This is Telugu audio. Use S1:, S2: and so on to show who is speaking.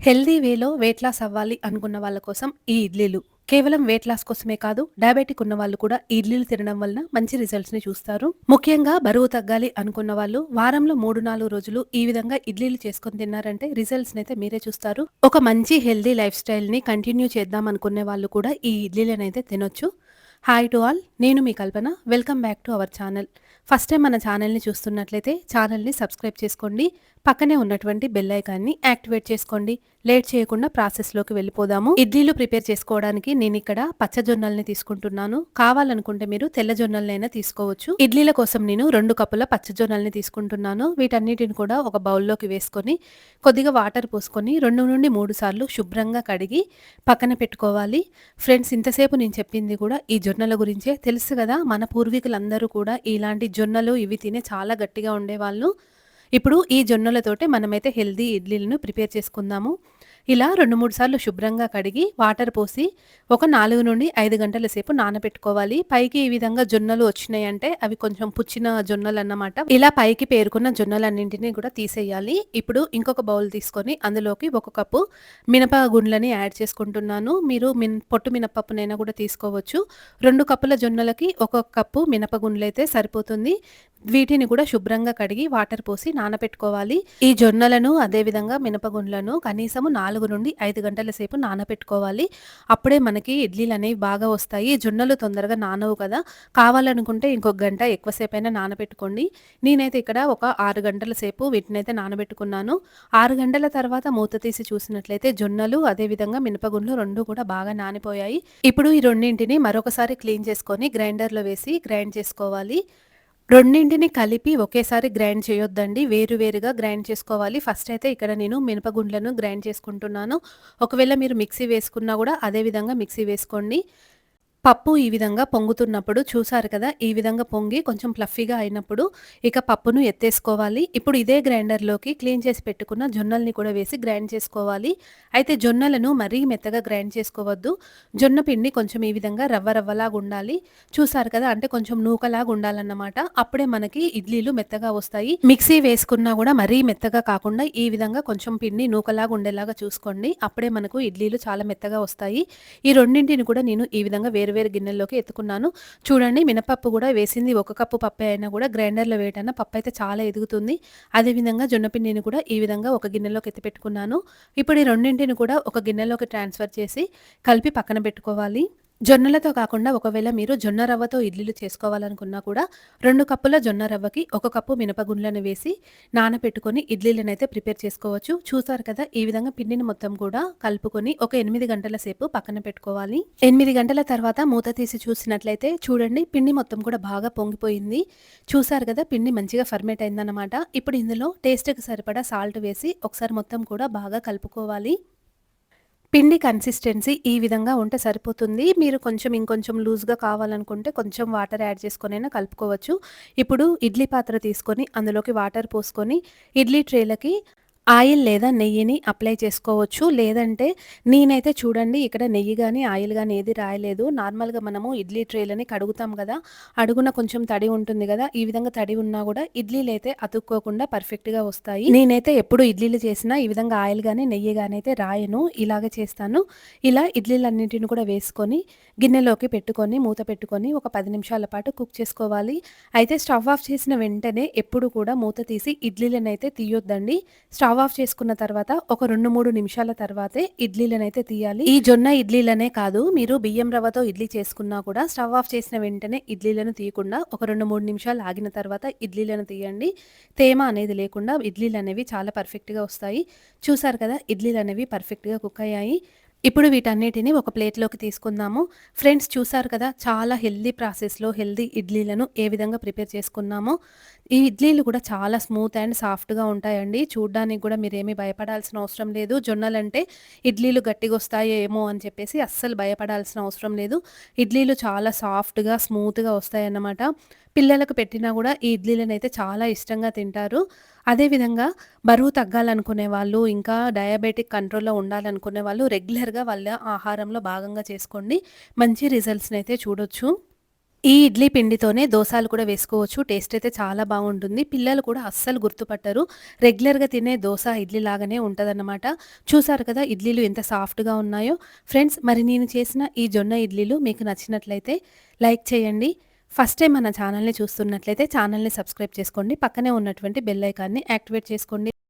S1: హెల్దీ వేలో వెయిట్ లాస్ అవ్వాలి అనుకున్న వాళ్ళ కోసం ఈ ఇడ్లీలు. కేవలం వెయిట్ లాస్ కోసమే కాదు, డయాబెటిక్ ఉన్న వాళ్ళు కూడా ఇడ్లీలు తినడం వలన మంచి రిజల్ట్స్‌ని చూస్తారు. ముఖ్యంగా బరువు తగ్గాలి అనుకున్న వాళ్ళు వారంలో 3, 4 రోజులు ఈ విధంగా ఇడ్లీలు చేసుకొని తిన్నారంటే రిజల్ట్స్‌నైతే మీరే చూస్తారు. ఒక మంచి హెల్దీ లైఫ్ స్టైల్‌ని కంటిన్యూ చేద్దాం అనుకునే వాళ్ళు కూడా ఈ ఇడ్లీలనైతే తినొచ్చు. Hi to all. నేను మీ Kalpana. Welcome back to our channel. First time మన ఛానల్‌ని చూస్తున్నట్లయితే ఛానల్‌ని సబ్స్క్రైబ్ చేసుకోండి. పక్కనే ఉన్నటువంటి బెల్ ఐకాన్‌ని యాక్టివేట్ చేసుకోండి. లేట్ చేయకుండా ప్రాసెస్‌లోకి వెళ్ళిపోదాము. ఇడ్లీలు ప్రిపేర్ చేసుకోవడానికి నేనిక్కడ పచ్చ జొన్నల్ని తీసుకుంటున్నాను. కావాలనుకుంటే మీరు తెల్ల జొన్నలనైనా తీసుకోవచ్చు. ఇడ్లీల కోసం నేను రెండు కప్పుల పచ్చ జొన్నల్ని తీసుకుంటున్నాను. వీటన్నిటిని కూడా ఒక బౌల్‌లోకి వేసుకొని, కొద్దిగా వాటర్ పోసుకొని 2-3 సార్లు శుభ్రంగా కడిగి పక్కన పెట్టుకోవాలి. ఫ్రెండ్స్ ఇంతసేపు నేను చెప్పింది కూడా ఈ జొన్నల గురించే. తెలుసు కదా! మన పూర్వీకులందరూ కూడా ఇలాంటి జొన్నలు ఇవి తినే చాలా గట్టిగా ఉండేవాళ్ళు. ఇప్పుడు ఈ జొన్నలతోటే మనమైతే హెల్దీ ఇడ్లీలను ప్రిపేర్ చేసుకుందాము. ఇలా 2, 3 సార్లు శుభ్రంగా కడిగి వాటర్ పోసి ఒక 4-5 గంటల సేపు నానబెట్టుకోవాలి. పైకి ఈ విధంగా జొన్నలు వచ్చినాయంటే అవి కొంచెం పుచ్చిన జొన్నలు అన్నమాట ఇలా పైకి పేరుకున్న జొన్నలన్నింటిని కూడా తీసేయాలి. ఇప్పుడు ఇంకొక బౌల్ తీసుకొని అందులోకి ఒక కప్పు మినప గుండ్లని యాడ్ చేసుకుంటున్నాను. మీరు మిన్ పొట్టు మినపప్పునైనా కూడా తీసుకోవచ్చు. రెండు కప్పుల జొన్నలకి ఒక కప్పు మినప గుండ్లయితే సరిపోతుంది. వీటిని కూడా శుభ్రంగా కడిగి వాటర్ పోసి నానబెట్టుకోవాలి. ఈ జొన్నలను అదే విధంగా మినపగుండ్లను కనీసము 4-5 గంటల సేపు నానబెట్టుకోవాలి. అప్పుడే మనకి ఇడ్లీలు అనేవి బాగా వస్తాయి. జొన్నలు తొందరగా నానవు కదా! కావాలనుకుంటే ఇంకొక గంట ఎక్కువసేపైనా నానబెట్టుకోండి. నేనైతే ఇక్కడ ఒక ఆరు గంటల సేపు వీటినైతే నానబెట్టుకున్నాను. ఆరు గంటల తర్వాత మూత తీసి చూసినట్లయితే జొన్నలు అదే విధంగా మినపగుండ్లు రెండు కూడా బాగా నానిపోయాయి. ఇప్పుడు ఈ రెండింటిని మరొకసారి క్లీన్ చేసుకొని గ్రైండర్‌లో వేసి గ్రైండ్ చేసుకోవాలి. రెండింటిని కలిపి ఒకేసారి గ్రైండ్ చేయొద్దండి. వేరు వేరుగా గ్రైండ్ చేసుకోవాలి. ఫస్ట్ అయితే ఇక్కడ నేను మినపగుండ్లను గ్రైండ్ చేసుకుంటున్నాను. ఒకవేళ మీరు మిక్సీ వేసుకున్నా కూడా అదే విధంగా మిక్సీ వేసుకోండి. పప్పు ఈ విధంగా పొంగుతున్నప్పుడు చూసారు కదా! ఈ విధంగా పొంగి కొంచెం ఫ్లఫీగా అయినప్పుడు ఇక పప్పును ఎత్తేసుకోవాలి. ఇప్పుడు ఇదే గ్రైండర్‌లోకి క్లీన్ చేసి పెట్టుకున్న జొన్నల్ని కూడా వేసి గ్రైండ్ చేసుకోవాలి. అయితే జొన్నలను మరీ మెత్తగా గ్రైండ్ చేసుకోవద్దు. జొన్న పిండి కొంచెం ఈ విధంగా రవ్వ రవ్వలాగా ఉండాలి. చూసారు కదా! అంటే కొంచెం నూకలాగా ఉండాలన్నమాట. అప్పుడే మనకి ఇడ్లీలు మెత్తగా వస్తాయి. మిక్సీ వేసుకున్నా కూడా మరీ మెత్తగా కాకుండా ఈ విధంగా కొంచెం పిండి నూకలాగా ఉండేలాగా చూసుకోండి. అప్పుడే మనకు ఇడ్లీలు చాలా మెత్తగా వస్తాయి. ఈ రెండింటిని కూడా నేను ఈ విధంగా వేరు వేరు గిన్నెల్లోకి ఎత్తుకున్నాను. చూడండి మినపప్పు కూడా వేసింది ఒక కప్పు పప్పే అయినా కూడా గ్రైండర్‌లో వేయటన్నా పప్పయితే చాలా ఎదుగుతుంది. అదే విధంగా కూడా ఈ విధంగా ఒక గిన్నెలోకి ఎత్తి పెట్టుకున్నాను. ఇప్పుడు ఈ రెండింటిని కూడా ఒక గిన్నెలోకి ట్రాన్స్‌ఫర్ చేసి కలిపి పక్కన పెట్టుకోవాలి. జొన్నలతో కాకుండా ఒకవేళ మీరు జొన్న రవ్వతో ఇడ్లీలు చేసుకోవాలనుకున్నా కూడా రెండు కప్పుల జొన్న రవ్వకి ఒక కప్పు మినపగుండ్లను వేసి నానబెట్టుకొని ఇడ్లీలనైతే ప్రిపేర్ చేసుకోవచ్చు. చూసారు కదా! ఈ విధంగా పిండిని మొత్తం కూడా కలుపుకొని ఒక ఎనిమిది గంటల సేపు పక్కన పెట్టుకోవాలి. ఎనిమిది గంటల తర్వాత మూత తీసి చూసినట్లయితే చూడండి పిండి మొత్తం కూడా బాగా పొంగిపోయింది. చూసారు కదా! పిండి మంచిగా ఫర్మేట్ అయిందన్నమాట. ఇప్పుడు ఇందులో టేస్ట్‌కి సరిపడా సాల్ట్ వేసి ఒకసారి మొత్తం కూడా బాగా కలుపుకోవాలి. పిండి కన్సిస్టెన్సీ ఈ విధంగా ఉంటే సరిపోతుంది. మీరు కొంచెం ఇంకొంచెం లూజ్‌గా కావాలనుకుంటే కొంచెం వాటర్ యాడ్ చేసుకొనైనా కలుపుకోవచ్చు. ఇప్పుడు ఇడ్లీ పాత్ర తీసుకొని అందులోకి వాటర్ పోసుకొని ఇడ్లీ ట్రేలకి ఆయిల్ లేదా నెయ్యిని అప్లై చేసుకోవచ్చు. లేదంటే నేనైతే చూడండి ఇక్కడ నెయ్యి కానీ ఆయిల్ కానీ ఏది రాయలేదు. నార్మల్‌గా మనము ఇడ్లీ ట్రేలని కడుగుతాం కదా! అడుగున కొంచెం తడి ఉంటుంది కదా! ఈ విధంగా తడి ఉన్నా కూడా ఇడ్లీలు అయితే అతుక్కోకుండా పర్ఫెక్ట్‌గా వస్తాయి. నేనైతే ఎప్పుడు ఇడ్లీలు చేసినా ఈ విధంగా ఆయిల్ కానీ నెయ్యి కానీ అయితే రాయను. ఇలాగే చేస్తాను. ఇలా ఇడ్లీలన్నింటిని కూడా వేసుకొని గిన్నెలోకి పెట్టుకొని మూత పెట్టుకొని ఒక పది నిమిషాల పాటు కుక్ చేసుకోవాలి. అయితే స్టవ్ ఆఫ్ చేసిన వెంటనే ఎప్పుడు కూడా మూత తీసి ఇడ్లీలనైతే తీయొద్దండి. స్టవ్ స్టవ్ ఆఫ్ చేసుకున్న తర్వాత ఒక 2, 3 నిమిషాల తర్వాతే ఇడ్లీలనైతే తీయాలి. ఈ జొన్న ఇడ్లీలనే కాదు మీరు బియ్యం రవ్వతో ఇడ్లీ చేసుకున్నా కూడా స్టవ్ ఆఫ్ చేసిన వెంటనే ఇడ్లీలను తీయకుండా ఒక 2, 3 నిమిషాలు ఆగిన తర్వాత ఇడ్లీలను తీయండి. తేమ అనేది లేకుండా ఇడ్లీలు అనేవి చాలా పర్ఫెక్ట్‌గా వస్తాయి. చూసారు కదా! ఇడ్లీలు అనేవి పర్ఫెక్ట్‌గా కుక్ అయ్యాయి. ఇప్పుడు వీటన్నిటిని ఒక ప్లేట్‌లోకి తీసుకుందాము. ఫ్రెండ్స్ చూసారు కదా! చాలా హెల్దీ ప్రాసెస్‌లో హెల్దీ ఇడ్లీలను ఏ విధంగా ప్రిపేర్ చేసుకున్నామో. ఈ ఇడ్లీలు కూడా చాలా స్మూత్ అండ్ సాఫ్ట్‌గా ఉంటాయండి. చూడడానికి కూడా మీరేమి భయపడాల్సిన అవసరం లేదు. జొన్నలంటే ఇడ్లీలు గట్టిగా వస్తాయో ఏమో అని చెప్పేసి అస్సలు భయపడాల్సిన అవసరం లేదు. ఇడ్లీలు చాలా సాఫ్ట్‌గా, స్మూత్‌గా వస్తాయన్నమాట. పిల్లలకు పెట్టినా కూడా ఈ ఇడ్లీలనైతే చాలా ఇష్టంగా తింటారు. అదేవిధంగా బరువు తగ్గాలనుకునే వాళ్ళు, ఇంకా డయాబెటిక్ కంట్రోల్‌లో ఉండాలనుకునే వాళ్ళు రెగ్యులర్‌గా వాళ్ళ ఆహారంలో భాగంగా చేసుకోండి. మంచి రిజల్ట్స్ని అయితే చూడొచ్చు. ఈ ఇడ్లీ పిండితోనే దోశలు కూడా వేసుకోవచ్చు. టేస్ట్ అయితే చాలా బాగుంటుంది. పిల్లలు కూడా అస్సలు గుర్తుపట్టరు. రెగ్యులర్‌గా తినే దోశ ఇడ్లీ లాగానే ఉంటుందన్నమాట చూసారు కదా ఇడ్లీలు ఎంత సాఫ్ట్‌గా ఉన్నాయో. ఫ్రెండ్స్ మరి నేను చేసిన ఈ జొన్న ఇడ్లీలు మీకు నచ్చినట్లయితే లైక్ చేయండి. ఫస్ట్ టైం మన ఛానల్‌ని చూస్తున్నట్లయితే ఛానల్‌ని సబ్స్క్రైబ్ చేసుకోండి. పక్కనే ఉన్నటువంటి బెల్ ఐకాన్‌ని యాక్టివేట్ చేసుకోండి.